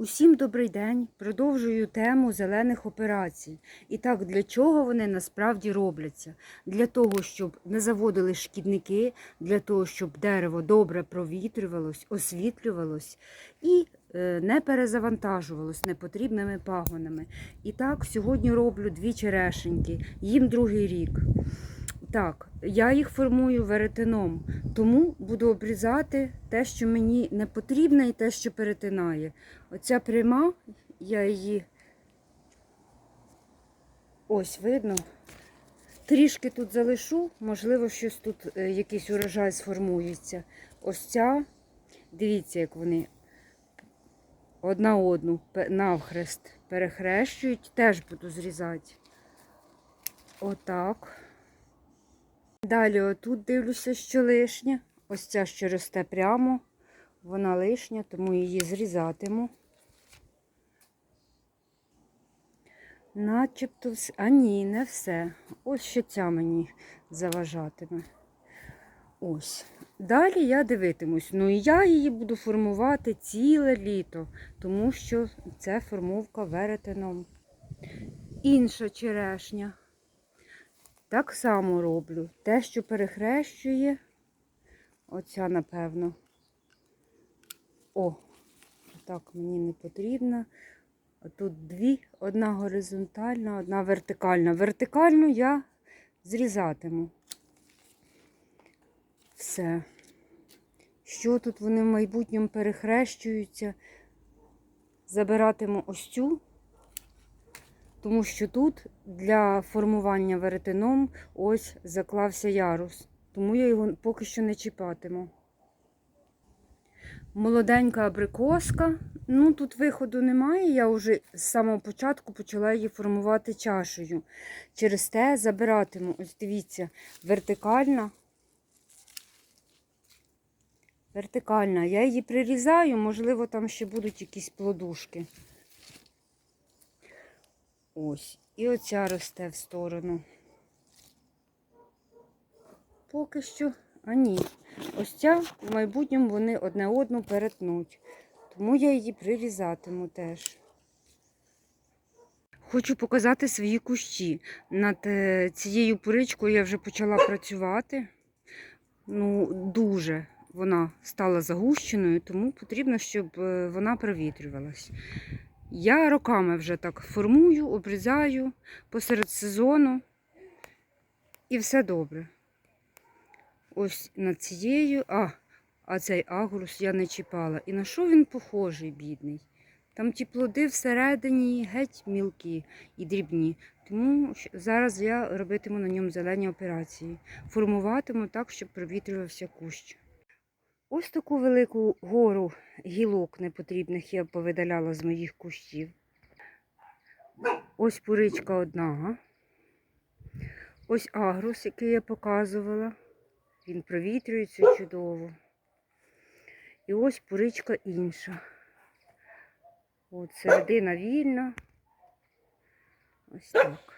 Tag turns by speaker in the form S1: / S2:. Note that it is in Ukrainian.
S1: Усім добрий день. Продовжую тему зелених операцій. І так, для чого вони насправді робляться? Для того, щоб не заводили шкідники, для того, щоб дерево добре провітрювалось, освітлювалось і е, не перезавантажувалось непотрібними пагонами. І так, сьогодні роблю дві черешеньки, їм другий рік. Так, я їх формую веретеном, тому буду обрізати те, що мені не потрібне, і те, що перетинає. Оця пряма, я її ось видно. Трішки тут залишу, можливо, щось тут е, якийсь урожай сформується. Ось ця, дивіться, як вони одна одну навхрест перехрещують, теж буду зрізати. Отак. Далі отут дивлюся, що лишнє. Ось ця, що росте прямо, вона лишня, тому її зрізатиму. Начебто все. А ні, не все. Ось що ця мені заважатиме. Ось. Далі я дивитимусь. Ну і я її буду формувати ціле літо, тому що це формовка веретеном. Інша черешня. Так само роблю. Те, що перехрещує, оця, напевно. О, так мені не потрібно. Тут дві, одна горизонтальна, одна вертикальна. Вертикальну я зрізатиму. Все. Що тут вони в майбутньому перехрещуються? Забиратиму ось цю тому що тут для формування веретеном ось заклався ярус, тому я його поки що не чіпатиму. Молоденька абрикоска. Ну, тут виходу немає. Я вже з самого початку почала її формувати чашею. Через те забиратиму, ось дивіться, вертикальна. Вертикальна. Я її прирізаю, можливо, там ще будуть якісь плодушки. Ось. І оця росте в сторону. Поки що, а ні. Ось ця в майбутньому вони одне одну перетнуть. Тому я її прирізатиму теж. Хочу показати свої кущі. Над е, цією пуричкою я вже почала працювати. Ну, дуже вона стала загущеною, тому потрібно, щоб е, вона провітрювалась. Я роками вже так формую, обрізаю посеред сезону і все добре. Ось над цією, а, а цей агрус я не чіпала. І на що він похожий, бідний? Там ті плоди всередині геть мілкі і дрібні. Тому зараз я робитиму на ньому зелені операції. Формуватиму так, щоб провітрювався кущ. Ось таку велику гору гілок непотрібних я повидаляла з моїх кущів. Ось пуричка одна. Ось агрус, який я показувала. Він провітрюється чудово. І ось пуричка інша. От середина вільна. Ось так.